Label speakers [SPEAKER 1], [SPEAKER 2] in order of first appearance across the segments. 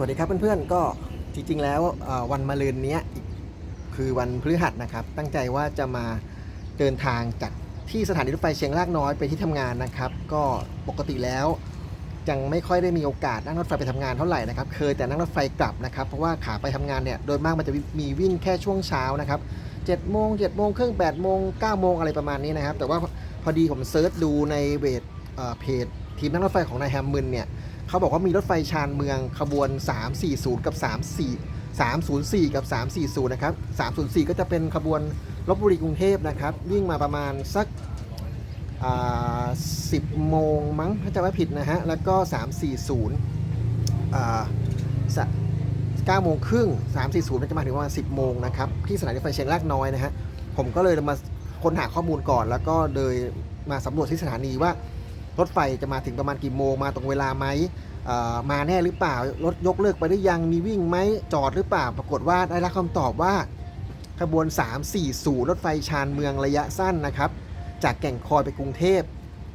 [SPEAKER 1] สวัสดีครับเพื่อนๆก็จริงๆแล้ววันมะรืนนี้คือวันพฤหัสนะครับ ตั้งใจว่าจะมาเดินทางจากที่สถานีรถไฟเชียงรากน้อยไปที่ทำงานนะครับ ก็ปกติแล้วยังไม่ค่อยได้มีโอกาสนั่งรถไฟไปทำงานเท่าไหร่นะครับเคยแต่นั่งรถไฟกลับนะครับ เพราะว่าขาไปทำงานเนี่ยโดยมากมันจะมีวิ่งแค่ช่วงเช้านะครับ7โมง7โมงครึ่ง8โมง9โมงอะไรประมาณนี้นะครับ แต่ว่าพอดีผมเซิร์ชดูในเวทเอ่อเพจทีมนั่งรถไฟของนายแฮมมึนเนี่ย เขาบอกว่ามีรถไฟชานเมืองขบวน 340 กับ 34 304 กับ 340 นะครับ 304 ก็จะเป็นขบวนลบบุรีกรุงเทพนะครับ วิ่งมาประมาณสักอ่า10โมงมั้งถ้าจะไม่ผิดนะฮะ แล้วก็ 340อ่า9โมงครึ่ง340มันจะมาถึงประมาณ 10 โมงนะครับ ที่สถานีรถไฟเชียงรากน้อยนะฮะ ผมก็เลยมาค้นหาข้อมูลก่อน แล้วก็เลยมาสำรวจที่สถานีว่า รถไฟจะมาถึงประมาณกี่โมงมาตรงเวลาไหมมาแน่หรือเปล่ารถยกเลิกไปหรือยังมีวิ่งไหมจอดหรือเปล่า ปรากฏว่าได้รับคำตอบว่าขบวน 340 รถไฟชานเมืองระยะสั้นนะครับ จากแก่งคอยไปกรุงเทพ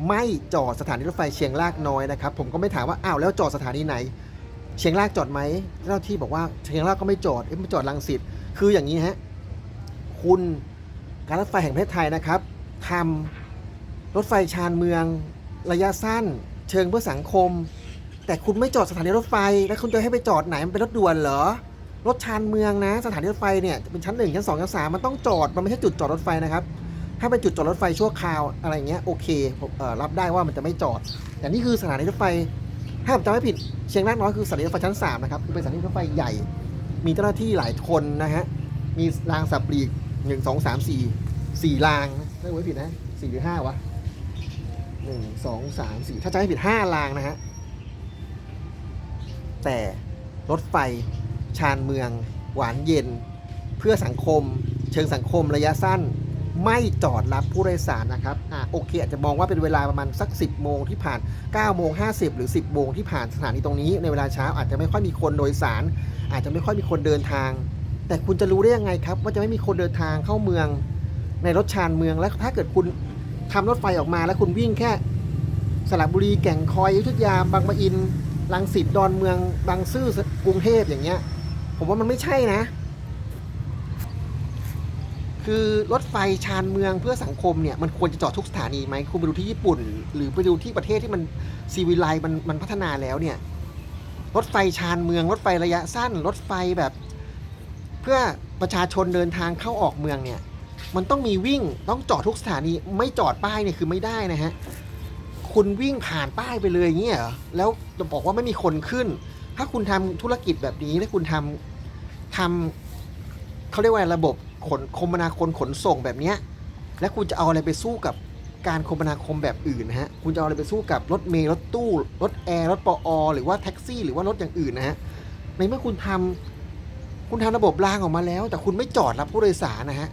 [SPEAKER 1] ไม่จอดสถานีรถไฟเชียงรากน้อยนะครับ ผมก็ไม่ถามว่าอ้าวแล้วจอดสถานีไหน เชียงรากจอดไหมเจ้าหน้าที่บอกว่าเชียงรากก็ไม่จอดเอ๊ะไม่จอดลังสิตคืออย่างนี้ฮะคุณการรถไฟแห่งประเทศไทยนะครับทำรถไฟชานเมือง ระยะสั้น เชิงเพื่อสังคม แต่คุณไม่จอดสถานีรถไฟ แล้วคุณจะให้ไปจอดไหนมันเป็นรถด่วนเหรอรถชานเมืองนะ สถานีรถไฟเนี่ยเป็นชั้นหนึ่งชั้นสองชั้นสามมันต้องจอด มันไม่ใช่จุดจอดรถไฟนะครับ ถ้าเป็นจุดจอดรถไฟชั่วคราวอะไรเงี้ยโอเคผมรับได้ว่ามันจะไม่จอด แต่นี่คือสถานีรถไฟ ถ้าผมจำไม่ผิดเชียงรากน้อยคือสถานีรถไฟชั้นสามนะครับคือเป็นสถานีรถไฟใหญ่ มีเจ้าหน้าที่หลายคนนะฮะมีรางสับปลีกหนึ่งสองสามสี่สี่รางนะไม่ไว้ผิดนะสี่หรือห้าวะ หนึ่งสองสามสี่ถ้าจะให้ผิดห้ารางนะฮะ แต่รถไฟชานเมือง หวานเย็น เพื่อสังคม เชิงสังคมระยะสั้น ไม่จอดรับผู้โดยสารนะครับอะโอเค อาจจะมองว่าเป็นเวลาประมาณสัก 10 โมงที่ผ่าน 9 โมง 50 หรือ 10 โมงที่ผ่านสถานีตรงนี้ในเวลาเช้าอาจจะไม่ค่อยมีคนโดยสาร อาจจะไม่ค่อยมีคนเดินทาง แต่คุณจะรู้ได้ยังไงครับ ว่าจะไม่มีคนเดินทางเข้าเมืองในรถชานเมืองแล้วถ้าเกิดคุณ ทำรถไฟออกมาแล้วคุณวิ่งแค่ สระบุรีแก่งคอยอยุธยาบางปะอินลังสิตดอนเมืองบางซื่อกรุงเทพอย่างเงี้ย ผมว่ามันไม่ใช่นะ คือรถไฟชานเมืองเพื่อสังคมเนี่ยมันควรจะจอดทุกสถานีไหมคุณไปดูที่ญี่ปุ่น หรือไปดูที่ประเทศที่มันซีวิไลมันมันพัฒนาแล้วเนี่ยรถไฟชานเมืองรถไฟระยะสั้น รถไฟแบบ เพื่อประชาชนเดินทางเข้าออกเมืองเนี่ย มันต้องมีวิ่งต้องจอดทุกสถานีไม่จอดป้ายเนี่ยคือไม่ได้นะฮะคุณวิ่งผ่านป้ายไปเลยอย่างเงี้ยเหรอแล้วจะบอกว่าไม่มีคนขึ้น ถ้าคุณทำธุรกิจแบบนี้ถ้าคุณทำทำเขาเรียกว่าระบบขนคมนาคมขนส่งแบบเนี้ยแล้วคุณจะเอาอะไรไปสู้กับการคมนาคมแบบอื่นนะฮะ คุณจะเอาอะไรไปสู้กับรถเมล์รถตู้ รถแอร์ รถปออหรือว่าแท็กซี่ หรือว่ารถอย่างอื่นนะฮะ ในเมื่อคุณทำคุณทำระบบรางออกมาแล้ว แต่คุณไม่จอดรับผู้โดยสารนะฮะ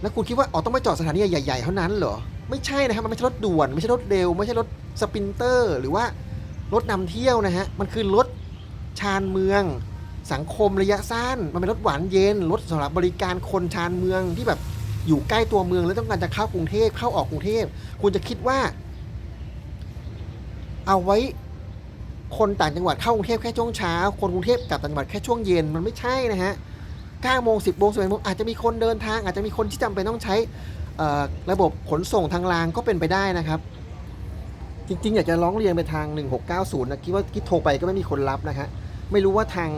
[SPEAKER 1] แล้วคุณคิดว่าอ๋อต้องไปจอดสถานีใหญ่ๆเท่านั้นเหรอ ไม่ใช่นะครับมันไม่ใช่รถด่วน ไม่ใช่รถเร็ว ไม่ใช่รถสปินเตอร์ หรือว่ารถนำเที่ยวนะฮะ มันคือรถชานเมือง สังคมระยะสั้น มันเป็นรถหวานเย็น รถสำหรับบริการคนชานเมืองที่แบบอยู่ใกล้ตัวเมืองแล้วต้องการจะเข้ากรุงเทพเข้าออกกรุงเทพคุณจะคิดว่า เอาไว้คนต่างจังหวัดเข้ากรุงเทพแค่ช่วงเช้า คนกรุงเทพกลับต่างจังหวัดแค่ช่วงเย็นมันไม่ใช่นะฮะ 9โมง10โมง11โมงอาจจะมีคนเดินทาง อาจจะมีคนที่จำเป็นต้องใช้ระบบขนส่งทางรางก็เป็นไปได้นะครับ จริง ๆ อยากจะร้องเรียนไปทาง 1690นะคิดว่าคิดโทรไปก็ไม่มีคนรับนะฮะไม่รู้ว่าทาง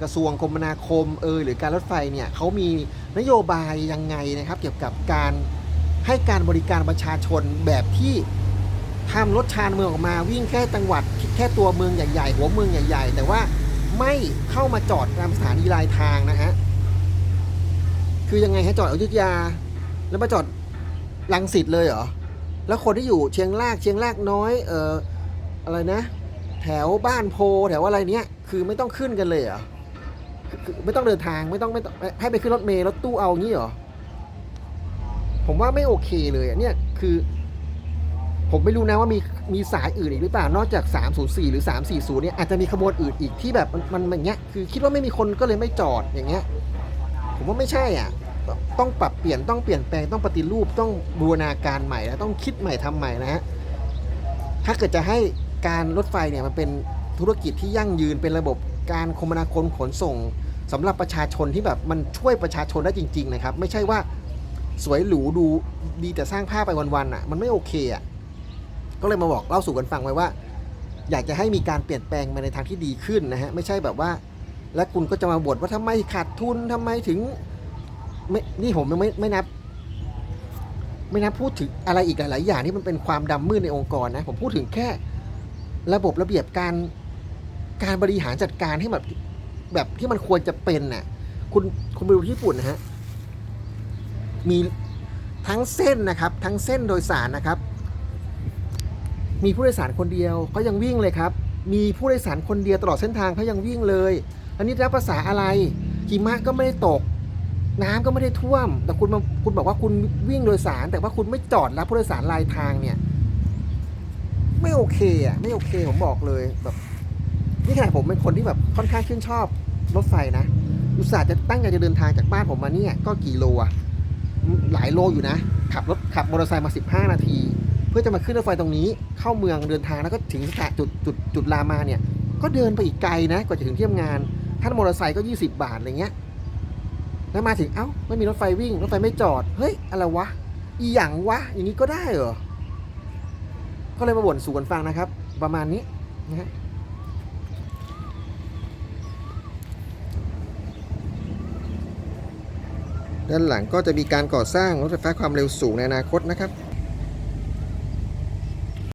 [SPEAKER 1] กระทรวงคมนาคมเอยหรือการรถไฟเนี่ยเขามีนโยบายยังไงนะครับ เกี่ยวกับการให้การบริการประชาชนแบบที่ทำรถชานเมืองออกมาวิ่งแค่จังหวัดแค่ตัวเมืองใหญ่ๆหัวเมืองใหญ่ ๆ แต่ว่าไม่เข้ามาจอดตามสถานีรายทางนะฮะ คือยังไงฮะจอดอยุธยา แล้วมาจอดลังสิตเลยเหรอ แล้วคนที่อยู่เชียงรากเชียงรากน้อยเอ่ออะไรนะ แถวบ้านโพแถวอะไรเนี้ยคือไม่ต้องขึ้นกันเลยเหรอไม่ต้องเดินทางไม่ต้องไม่ต้องให้ไปขึ้นรถเมล์รถตู้เอางี้เหรอผมว่าไม่โอเคเลยอะเนี่ยคือ ผมไม่รู้นะว่ามีมีสายอื่นอีกหรือเปล่านอกจาก 304 หรือ 340 เนี่ยอาจจะมีขบวนอื่นอีกที่แบบมันมันมันอย่างเงี้ยคือคิดว่าไม่มีคนก็เลยไม่จอดอย่างเงี้ย ผมว่าไม่ใช่อะต้องปรับเปลี่ยนต้องเปลี่ยนแปลงต้องปฏิรูปต้องบูรณาการใหม่แล้วต้องคิดใหม่ทำใหม่นะฮะถ้าเกิดจะให้การรถไฟเนี่ยมันเป็นธุรกิจที่ยั่งยืนเป็นระบบการคมนาคมขนส่งสำหรับประชาชนที่แบบมันช่วยประชาชนได้จริง ๆ นะครับ ไม่ใช่ว่าสวยหรูดูดีแต่สร้างภาพไปวันๆอะ มันไม่โอเคอะก็เลยมาบอกเล่าสู่กันฟังไว้ว่า อยากจะให้มีการเปลี่ยนแปลงมาในทางที่ดีขึ้นนะฮะไม่ใช่แบบว่า และคุณก็จะมาบ่นว่าทำไมขาดทุนทำไมถึงไม่นี่ผมยังไม่ไม่นับ ไม่นับพูดถึงอะไรอีกหลาย ๆ อย่างที่มันเป็นความดำมืดในองค์กรนะ ผมพูดถึงแค่ ระบบระเบียบการการบริหารจัดการให้แบบแบบที่มันควรจะเป็นน่ะ คุณคุณไปดูที่ญี่ปุ่นนะฮะมีทั้งเส้นนะครับ ทั้งเส้นโดยสารนะครับ มีผู้โดยสารคนเดียวเขายังวิ่งเลยครับ มีผู้โดยสารคนเดียวตลอดเส้นทางเขายังวิ่งเลย อันนี้รับภาษาอะไรหิมะก็ไม่ได้ตก น้ำก็ไม่ได้ท่วม แต่คุณมาคุณบอกว่าคุณวิ่งโดยสาร แต่ว่าคุณไม่จอดรับผู้โดยสารรายทางเนี่ย ไม่โอเคอะไม่โอเคผมบอกเลยแบบนี่ขนาดผมเป็นคนที่แบบค่อนข้างชื่นชอบรถไฟนะอุตส่าห์จะตั้งใจจะเดินทางจากบ้านผมมาเนี่ยก็กี่โลอะหลายโลอยู่นะ ขับรถขับมอเตอร์ไซค์มา 15 นาที เพื่อจะมาขึ้นรถไฟตรงนี้ เข้าเมืองเดินทางแล้วก็ถึงสถานจุดจุดจุดลามาเนี่ย ก็เดินไปอีกไกลนะ กว่าจะถึงที่ทำงาน ถ้ามอเตอร์ไซค์ก็ 20 บาทอะไรเงี้ย แล้วมาถึงเอ้าไม่มีรถไฟวิ่ง รถไฟไม่จอด เฮ้ย อะไรวะ อีหยังวะ อย่างนี้ก็ได้เหรอ ก็เลยมาบ่นสู่กันฟังนะครับ ประมาณนี้นะฮะด้านหลังก็จะมีการก่อสร้างรถไฟฟ้าความเร็วสูงในอนาคตนะครับ